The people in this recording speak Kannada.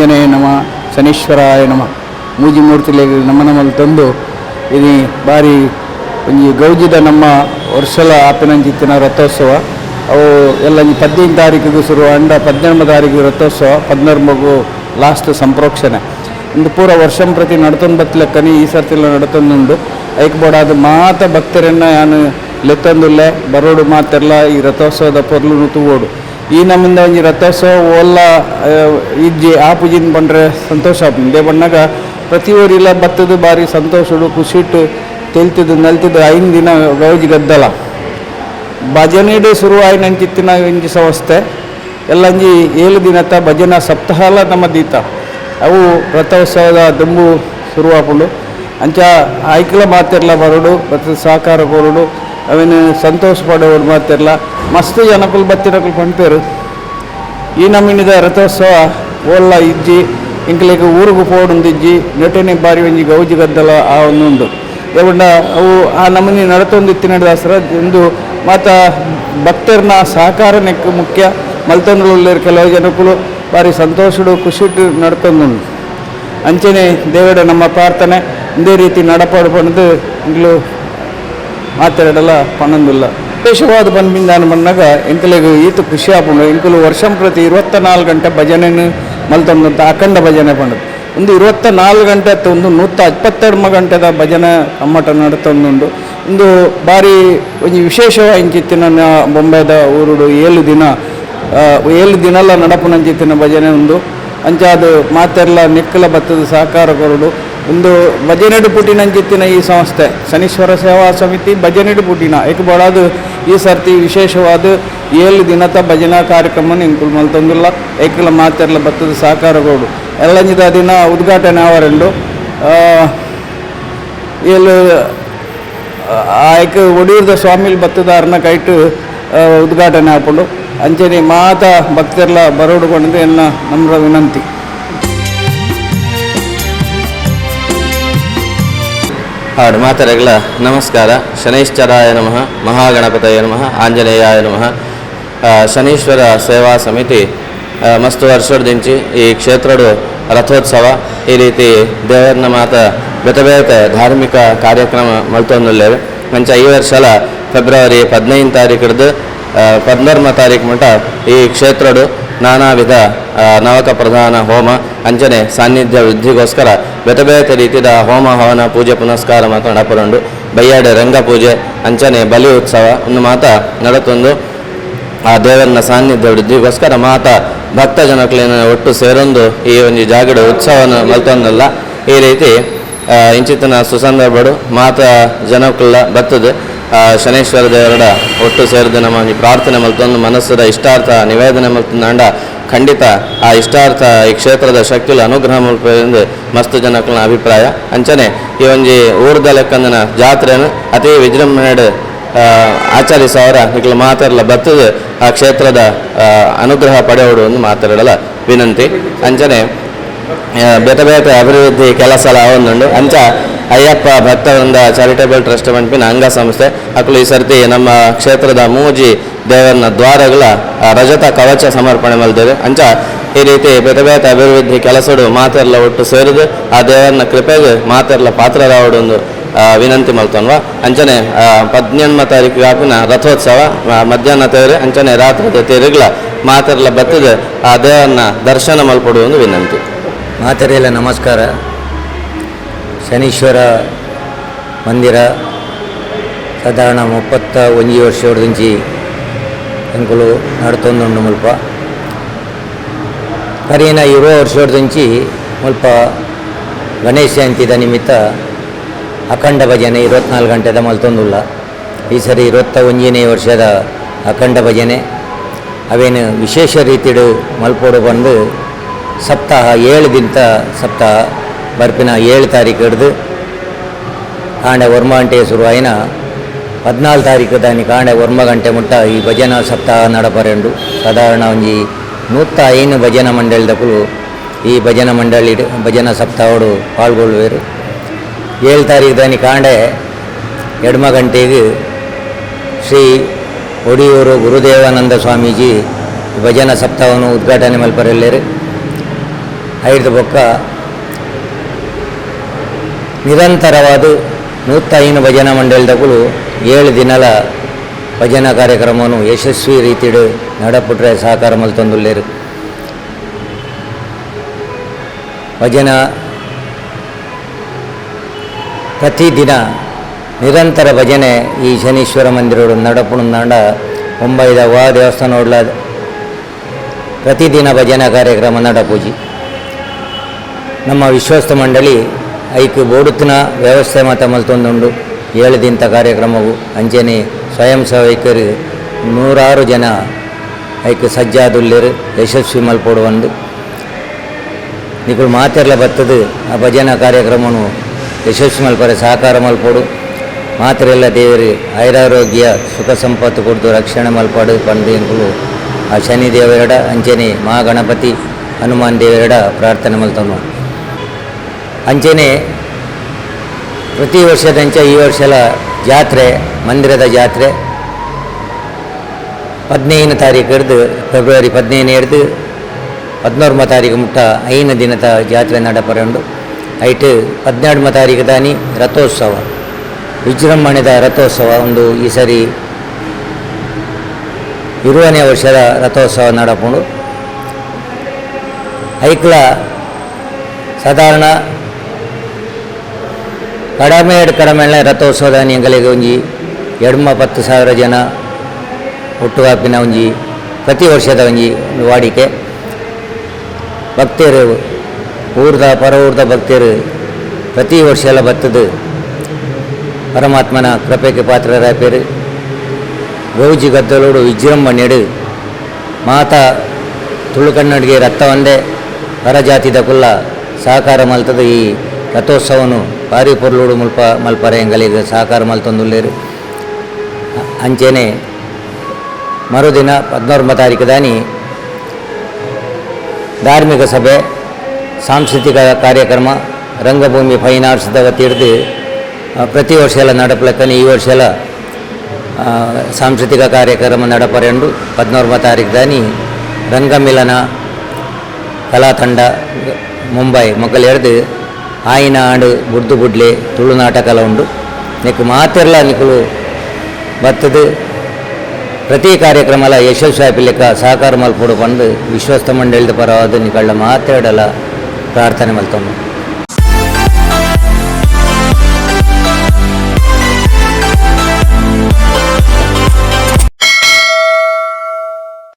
ಆಂಜನೇಯ ನಮ ಶನೀಶ್ವರಾಯ ನಮ ಮೂಜಿ ಮೂರ್ತಿಲೆಗ್ ನಮ್ಮ ನಮ್ಮಲ್ಲಿ ತಂದು ಇಲ್ಲಿ ಬಾರಿ ಒಂಜಿ ಗೌಜಿದ ನಮ್ಮ ವರ್ಷಲ ಆಪಿನಂಚಿತ್ತಿನ ರಥೋತ್ಸವ. ಅವು ಎಲ್ಲ ಈ ಪದ್ನೈದು ತಾರೀಕಿಗೂ ಶುರು, ಅಂಡ ಪದ್ನೆಂಟು ತಾರೀಕು ರಥೋತ್ಸವ ಪದ್ನೆಂಟು ಲಾಸ್ಟ್ ಸಂಪ್ರೋಕ್ಷಣೆ. ಇಂದು ಪೂರ ವರ್ಷಂ ಪ್ರತಿ ನಡ್ತೊಂದು ಬತ್ತಲೆಕ್ಕನಿ ಈ ಸರ್ತಿಲ್ಲ ನಡ್ತೊಂದುಂಡು. ಐಕ್ ಅದು ಮಾತ ಭಕ್ತರನ್ನ ನಾನು ಲೆತ್ತೊಂದುಲ್ಲೆ, ಬರೋಡು ಮಾತೆಲ್ಲ ಈ ರಥೋತ್ಸವದ ಪೊರ್ಲು ತೂಗೋಡು ಈ ನಮ್ಮಿಂದ ಒಂಜಿ ರಥೋತ್ಸವ ಓಲ್ಲ ಇಜ್ಜಿ ಆ ಪೂಜಿನ ಬಂದ್ರೆ ಸಂತೋಷ ಆಪುಂಡು ಬಣ್ಣಗ ಪ್ರತಿ ಊರಿಲ್ಲ ಬತ್ತದು ಬಾರಿ ಸಂತೋಷಡು, ಖುಷಿಟ್ಟು ತೆಲ್ತಿದ್ದು ನಲ್ತಿದ್ದು ಐದು ದಿನ ಗೌಜಿ ಗದ್ದಲ. ಭಜನೆಡು ಶುರುವಾಯಿನಂಚಿತ್ತಿನ ಒಂಜಿ ಸಂಸ್ಥೆ. ಎಲ್ಲಂಜಿ ಏಳು ದಿನತ್ತ ಭಜನಾ ಸಪ್ತಾಹಲ ನಮ್ಮ ದೀತ. ಅವು ರಥೋತ್ಸವದ ದುಂಬು ಶುರುವಾಪುಂಡು. ಅಂಚ ಆಯ್ಕೆಲ್ಲ ಮಾತೆರ್ಲ ಬರಡು ಮತ್ತು ಸಹಕಾರ ಕೊರೋಡು ಅವೇನು ಸಂತೋಷ ಪಡೋರು ಮಾತಿರಲ್ಲ ಮಸ್ತ್ ಜನಕ್ಕಲು ಬತ್ತಿನಕಲು ಪಂಪೇರು ಈ ನಮ್ಮಿನಿದ ರಥೋತ್ಸವ ಓಲ್ಲ ಇಜ್ಜಿ, ಇಂಕ್ಲೆಗ್ ಊರಿಗೆ ಪೋಡುಂದಿಜ್ಜಿ, ನೆಟನೆ ಬಾರಿ ಒಂಜಿ ಗೌಜಿ ಗದ್ದಲ ಆ ಒಂದುಂಡು. ಏವುಂಡ ಅವು ಆ ನಮ್ಮನಿ ನಡತೊಂದು ಇತ್ತಿನ ದಾಸರ ಒಂದು ಮಾತ ಭಕ್ತರನ್ನ ಸಹಕಾರ ನೆಕ್ ಮುಖ್ಯ. ಮಲ್ತೊಂದುಳ್ಳೇರು ಕೆಲವು ಜನಕ್ಕೂ ಬಾರಿ ಸಂತೋಷಡು ಖುಷಿಟ್ಟು ನಡ್ತೊಂದುಂಡು ಅಂಚನೆ ದೇವಡ ನಮ್ಮ ಪ್ರಾರ್ಥನೆ. ಇದೇ ರೀತಿ ನಡಪಾಡು ಇಂಗ್ಲು ಮಾತಾಡಲ್ಲ ಪನ್ನೊಂದಿಲ್ಲ. ವಿಶೇಷವಾದ ಬಂದ್ಬಿಂದಾನ ಬಂದಾಗ ಎಂಕಲಿಗೆ ಈತ ಖುಷಿ ಆಪುಂಡು. ಎಂಕಲು ವರ್ಷಂ ಪ್ರತಿ ಇರುವತ್ತ ನಾಲ್ಕು ಗಂಟೆ ಭಜನೆನು ಮಲ್ತೊಂದಂತ ಅಖಂಡ ಭಜನೆ ಪಂಡದು ಒಂದು ಇರುವತ್ತ ನಾಲ್ಕು ಗಂಟೆ ಒಂದು ನೂತ ಇಪ್ಪತ್ತೆರಡು ಗಂಟೆದ ಭಜನೆ ಅಮ್ಮಟ ನಡ್ತೊಂದುಂಡು. ಒಂದು ಬಾರಿ ಒಂದು ವಿಶೇಷವಾಗಿ ಇಂಚಿತ್ತಿನ ನ- ಬೊಂಬೆದ ಊರುಡು ಏಳು ದಿನ ಏಳು ದಿನಲ್ಲ ನಡಪುನಂಚಿತ್ತಿನ ಭಜನೆ ಒಂದು ಅಂಚಾದು ಮಾತೆಲ್ಲ ನೆಕ್ಕಲ ಬತ್ತದ ಸಹಕಾರ ಕೊರಡು. ಒಂದು ಭಜನೆಡು ಪುಟಿನಂಚಿತ್ತಿನ ಈ ಸಂಸ್ಥೆ ಶನೀಶ್ವರ ಸೇವಾ ಸಮಿತಿ ಭಜನೆಡು ಪುಟಿನ. ಏಕೆ ಬಡಾದು ಈ ಸರ್ತಿ ವಿಶೇಷವಾದ ಏಳು ದಿನದ ಭಜನಾ ಕಾರ್ಯಕ್ರಮ ನಿಂಕುಲ್ ಮಲ್ತೊಂದಿಲ್ಲ ಏಕಲ ಮಾತೆರ್ಲ ಬತ್ತದ ಸಹಕಾರ ಕೊಡು ಎಲ್ಲಂಜಿದ ದಿನ ಉದ್ಘಾಟನೆ ಅವರೆಂಡು ಏಳು ಆಯ್ಕ ಒಡಿಯೂರ್ದ ಸ್ವಾಮಿಲ್ ಬತ್ತದಾರನ ಕೈಟ್ ಆ, ಉದ್ಘಾಟನೆ ಹಾಕೊಂಡು. ಅಂಚನೆ ಮಾತ ಭಕ್ತರ್ಲ ಬರೋಡ್ಕೊಂಡಿದ್ದು ಎನ್ನ ನಮ್ರ ವಿನಂತಿ. ಹಾಡು ಮಾತರೆಗಳ ನಮಸ್ಕಾರ. ಶನೈಶ್ಚರಾಯ ನಮಃ. ಮಹಾಗಣಪತಯ ನಮಃ. ಆಂಜನೇಯಾಯ ನಮಃ. ಶನೀಶ್ವರ ಸೇವಾ ಸಮಿತಿ ಮಸ್ತು ವರ್ಷದಿಂಚಿ ಈ ಕ್ಷೇತ್ರಡು ರಥೋತ್ಸವ ಈ ರೀತಿ ದೇವರನ್ನ ಮಾತ ಬೇತೆ ಬೇತೆ ಧಾರ್ಮಿಕ ಕಾರ್ಯಕ್ರಮ ಮಲ್ತೊಂದುಲ್ಲೇವೆ. ಮಂಚ ಈ ವರ್ಷಲ ಫೆಬ್ರವರಿ ಪದಿನೈದು ಹಿಡಿದು ಪದ್ನರ್ಮ ತಾರೀಕು ಮಟ್ಟ ಈ ಕ್ಷೇತ್ರಡು ನಾನಾ ವಿಧ ನವಕ ಪ್ರಧಾನ ಹೋಮ, ಅಂಚನೆ ಸಾನ್ನಿಧ್ಯ ವೃದ್ಧಿಗೋಸ್ಕರ ಬೇತೆ ರೀತಿಯ ಹೋಮ ಹವನ ಪೂಜೆ ಪುನಸ್ಕಾರ ಮಾತ್ರ ನಡಪರೊಂಡು. ಬಯ್ಯಾಡೆ ರಂಗ ಪೂಜೆ ಅಂಚನೆ ಬಲಿ ಉತ್ಸವ ಒಂದು ಮಾತ ನಡತೊಂದು. ಆ ದೇವರನ್ನ ಸಾನ್ನಿಧ್ಯ ವೃದ್ಧಿಗೋಸ್ಕರ ಮಾತ ಭಕ್ತ ಜನಕ್ಲೇನ ಒಟ್ಟು ಸೇರೊಂದು ಈ ಒಂದು ಜಾಗಡ ಉತ್ಸವನ ಮಲ್ತೊಂದಲ್ಲ. ಈ ರೀತಿ ಆ, ಇಂಚಿತ್ತಿನ ಸುಸಂದರ್ಭಡು ಮಾತ ಜನಕ್ಕಲ್ಲ ಆ, ಶನೇಶ್ವರ ದೇವರ ಒಟ್ಟು ಸೇರಿದ ನಮ್ಮ ಪ್ರಾರ್ಥನೆ ಮಲ್ತೊಂದು ಮನಸ್ಸದ ಇಷ್ಟಾರ್ಥ ನಿವೇದನೆ ಮಲ್ತಂದ ಖಂಡಿತ ಆ ಇಷ್ಟಾರ್ಥ ಈ ಕ್ಷೇತ್ರದ ಶಕ್ತಿಲ ಅನುಗ್ರಹ ಮಲ್ಪೆಂದು ಮಸ್ತ್ ಜನಕ್ಕಳ ಅಭಿಪ್ರಾಯ. ಅಂಚನೆ ಈ ಒಂಜಿ ಊರ್ದ ಲೆಕ್ಕಂದನ ಜಾತ್ರೆಯನ್ನು ಅತಿ ವಿಜೃಂಭಣೆಡ್ ಆಚರಿಸವರ ನಿಖಲು ಮಾತಾಡಲ ಬರ್ತದೆ ಆ ಕ್ಷೇತ್ರದ ಅನುಗ್ರಹ ಪಡೆಯೋಡು ಒಂದು ಮಾತಾಡಲ ವಿನಂತಿ. ಅಂಚನೆ ಬೇತೆ ಬೇತೆ ಅಭಿವೃದ್ಧಿ ಕೆಲಸ ಒಂದುಂಡು ಅಂಚ ಅಯ್ಯಪ್ಪ ಭಕ್ತವೃಂದ ಚಾರಿಟೇಬಲ್ ಟ್ರಸ್ಟ್ ಪಂಪಿನ ಅಂಗಸಂಸ್ಥೆ. ಅಕ್ಕಲು ಈ ಸರ್ತಿ ನಮ್ಮ ಕ್ಷೇತ್ರದ ಮೂಜಿ ದೇವರನ್ನ ದ್ವಾರಗಳ ರಜತ ಕವಚ ಸಮರ್ಪಣೆ ಮಲ್ದೇವೆ. ಅಂಚ ಈ ರೀತಿ ಬೇತೆ ಬೇತ ಅಭಿವೃದ್ಧಿ ಕೆಲಸಡು ಮಾತೆರ್ಲ ಒಟ್ಟು ಸೇರಿದು. ಆ ದೇವರನ್ನ ಕೃಪೆಗೆ ಮಾತೆರ್ಲ ಪಾತ್ರರಾವಡೊಂದು ವಿನಂತಿ ಮಲ್ತನ್ವ. ಅಂಚನೆ ಆ, ಪದ್ನೆಂಟನೇ ತಾರೀಕು ವ್ಯಾಪಿನ ರಥೋತ್ಸವ ಮಧ್ಯಾಹ್ನ ತೇರಿ ಅಂಚನೆ ರಾತ್ರಿ ತೇರಿಗಳ ಮಾತೆರ್ಲ ಬತ್ತದ. ಆ ದೇವರನ್ನ ದರ್ಶನ ಮಲ್ಪಡುವ ವಿನಂತಿ. ಮಾತರೆಲ್ಲ ನಮಸ್ಕಾರ. ಶನೀಶ್ವರ ಮಂದಿರ, ಸಾಧಾರಣ ಮುಪ್ಪತ್ತ ಒಂಜಿ ವರ್ಷ ಹೊಡೆದಿಂಚಿ ಎಂಕುಲು ನಡ್ತೊಂದುಂಡು ಮುಲ್ಪ. ಕರೀನ ಇರುವ ವರ್ಷ ಹೊಡೆದಿಂಚಿ ಮುಲ್ಪ ಗಣೇಶ ಜಯಂತಿದ ನಿಮಿತ್ತ ಅಖಂಡ ಭಜನೆ ಇರುವತ್ನಾಲ್ಕು ಗಂಟೆದ ಮಲ್ತೊಂದುಲ್ಲ ಈ ಸರಿ ಇರುವತ್ತ ಒಂಜಿನೇ ವರ್ಷದ ಅಖಂಡ ಭಜನೆ. ಅವೇನು ವಿಶೇಷ ರೀತಿಡು ಮಲ್ಪೋಡು ಬಂದು ಸಪ್ತಾಹ ಏಳು ದಿನ ಸಪ್ತಾಹ ಬರ್ಪಿನ ಏಳು ತಾರೀಕು ಹಿಡ್ದು ಕಾಂಡೆ ವರ್ಮ ಶುರು ಶುರುವಾಯಿನ ಹದಿನಾಲ್ಕು ತಾರೀಕು ದಾನಿ ಕಾಂಡೆ ವರ್ಮ ಗಂಟೆ ಮುಟ್ಟ ಈ ಭಜನಾ ಸಪ್ತಾಹ ನಡಪರೆಂಡು ಸಾಧಾರಣ ಒಂಜಿ ನೂತ ಐನು ಭಜನಾ ಮಂಡಳಿದಕ್ಕೂ ಈ ಭಜನಾ ಮಂಡಳಿ ಭಜನಾ ಸಪ್ತಾಹಡು ಪಾಲ್ಗೊಳ್ಳುವರು. ಏಳು ತಾರೀಕು ದಾನಿ ಕಾಂಡೆ ಎಡ್ಮ ಗಂಟೆಗೆ ಶ್ರೀ ಒಡಿಯೂರು ಗುರುದೇವಾನಂದ ಸ್ವಾಮೀಜಿ ಭಜನಾ ಸಪ್ತಾಹವನ್ನು ಉದ್ಘಾಟನೆ ಮಲ್ಪರೆಲ್ಲರು. ಐದು ಬೊಕ್ಕ ನಿರಂತರವಾದ ನೂತ ಐನು ಭಜನಾ ಮಂಡಳದಗಳು ಏಳು ದಿನಲ ಭಜನಾ ಕಾರ್ಯಕ್ರಮವನ್ನು ಯಶಸ್ವಿ ರೀತಿಡು ನಡಪುಟ್ರೆ ಸಹಕಾರ ಮಲ್ತೊಂದುಲ್ಲೇರು ಭಜನಾ ಪ್ರತಿದಿನ ನಿರಂತರ ಭಜನೆ ಈ ಶನೀಶ್ವರ ಮಂದಿರೋಡು ನಡಪುಣ ನಾಂಡ ಮುಂಬೈದ ವಾ ದೇವಸ್ಥಾನ ಪ್ರತಿದಿನ ಭಜನಾ ಕಾರ್ಯಕ್ರಮ ನಡಪೂಜಿ. ನಮ್ಮ ವಿಶ್ವಸ್ತ ಮಂಡಳಿ ಐಕ್ ಬೋಡುತ್ತಿನ ವ್ಯವಸ್ಥೆ ಮಾತ ಮಲ್ತೊಂದುಂಡು ಏಳು ದಿನದ ಕಾರ್ಯಕ್ರಮವು ಅಂಚನೆ ಸ್ವಯಂ ಸೇವಕರು ನೂರಾರು ಜನ ಐಕ್ ಸಜ್ಜಾದುಲ್ಲರು ಯಶಸ್ವಿ ಮಲ್ಪೋಡು ಒಂದು. ನಿಕುಲು ಮಾತೆರ್ಲ ಬತ್ತದು ಆ ಭಜನಾ ಕಾರ್ಯಕ್ರಮನು ಯಶಸ್ವಿ ಮಲ್ಪರೆ ಸಹಕಾರ ಮಲ್ಪೋಡು. ಮಾತ್ರೆಲ್ಲ ದೇವರು ಐರಾರೋಗ್ಯ, ಸುಖ ಸಂಪತ್ತು ಕೊಡ್ದು ರಕ್ಷಣೆ ಮಲ್ಪಾಡು ಎಂಕುಲು ಆ ಶನಿ ದೇವರಡ ಅಂಚನೆ ಮಹಾಗಣಪತಿ ಹನುಮಾನ್ ದೇವರಡ ಪ್ರಾರ್ಥನೆ ಮಲ್ತನು. ಅಂಚನೆ ಪ್ರತಿ ವರ್ಷದಂಚೆ ಈ ವರ್ಷಲ ಜಾತ್ರೆ, ಮಂದಿರದ ಜಾತ್ರೆ. ಹದಿನೈದು ತಾರೀಕು ಹಿಡಿದು, ಫೆಬ್ರವರಿ ಹದಿನೈದು ಹಿಡಿದು ಹದಿನೋರ್ಮ ತಾರೀಕು ಮುಟ್ಟ ಐನ ದಿನದ ಜಾತ್ರೆ ನಡಪರಂಡು. ಐಟ್ ಹದಿನೆರಡಮ ತಾರೀಕು ದಾನಿ ರಥೋತ್ಸವ, ವಿಜೃಂಭಣೆದ ರಥೋತ್ಸವ ಒಂದು ಈ ಸರಿ ಇರುವನೇ ವರ್ಷದ ರಥೋತ್ಸವ ನಡಪುಂಡು. ಐಕ್ಲ ಸಾಧಾರಣ ಕಡಿಮೆ ಎರಡು ಕಡಿಮೆ ರಥೋತ್ಸವದ ನಿಂಗಲಿಗೆ ಒಂಜಿ ಎಡ್ಮ ಪತ್ತು ಸಾವಿರ ಜನ ಹುಟ್ಟುಹಾಪಿನ ಒಂಜಿ ಪ್ರತಿ ವರ್ಷದ ಒಂಜಿ ವಾಡಿಕೆ. ಭಕ್ತರು ಊರ್ದ ಪರ ಊರ್ದ ಭಕ್ತರು ಪ್ರತಿ ವರ್ಷ ಎಲ್ಲ ಬತ್ತದು. ಪರಮಾತ್ಮನ ಕೃಪೆಗೆ ಪಾತ್ರರಾಪೇರು ಗೌಜಿ ಗದ್ದಲೋಡು ವಿಜೃಂಭಣೆಡು ಮಾತಾ ತುಳುಕನ್ನಡಿಗೆ ರಥ ಒಂದೇ. ಪರಜಾತಿದ ಕುಲ್ಲ ಸಹಕಾರ ಮಲ್ತದ ಈ ರಥೋತ್ಸವನು ಭಾರಿ ಪೊರ್ಲೂಡು ಮುಲ್ಪ ಮಲ್ಪರೆ ಎಂಗಲಿಗೆ ಸಹಕಾರ ಮಲ್ತೊಂದುಲ್ಲೇರು. ಅಂಚೆನೆ ಮರುದಿನ ಹದಿನೋರ್ಮ ತಾರೀಕು ದಾನಿ ಧಾರ್ಮಿಕ ಸಭೆ ಸಾಂಸ್ಕೃತಿಕ ಕಾರ್ಯಕ್ರಮ ರಂಗಭೂಮಿ ಫೈನ್ ಆರ್ಟ್ಸ್ದ ಆ, ಪ್ರತಿ ವರ್ಷ ಎಲ್ಲ ನಡಪಲಕ್ಕನೆ ಈ ವರ್ಷ ಎಲ್ಲ ಸಾಂಸ್ಕೃತಿಕ ಕಾರ್ಯಕ್ರಮ ನಡಪರೆಂಡು ಹದಿನೋರ್ಮ ತಾರೀಕು ದಾನಿ ರಂಗಮಿಲನ ಕಲಾತಂಡ ಮುಂಬೈ ಮೊಗಲ್ ಹಿಡ್ದು ಆಯಿನ ಆಂಡು ಬುಡ್ದು ಬುಡ್ಲೆ ತುಳು నాటకాల ಉಂಡು. ನಿಕ್ ಮಾತೆರ್ಲ ನಿಕುಲು ಬತ್ತದು ಪ್ರತಿ ಕಾರ್ಯಕ್ರಮಲ ಯಶಸ್ವಿ ಆಪಿಲಿಕ್ಕ ಸಹಕಾರ ಮಲ್ಪೊಡು ಬಂದು ವಿಶ್ವಸ್ತ ಮಂಡಳಿದ ಪರವಾದ ನಿಕಳ್ಳ ಮಾತಾಡಲ ಪ್ರಾರ್ಥನೆ ಮಲ್ತೊಂಡು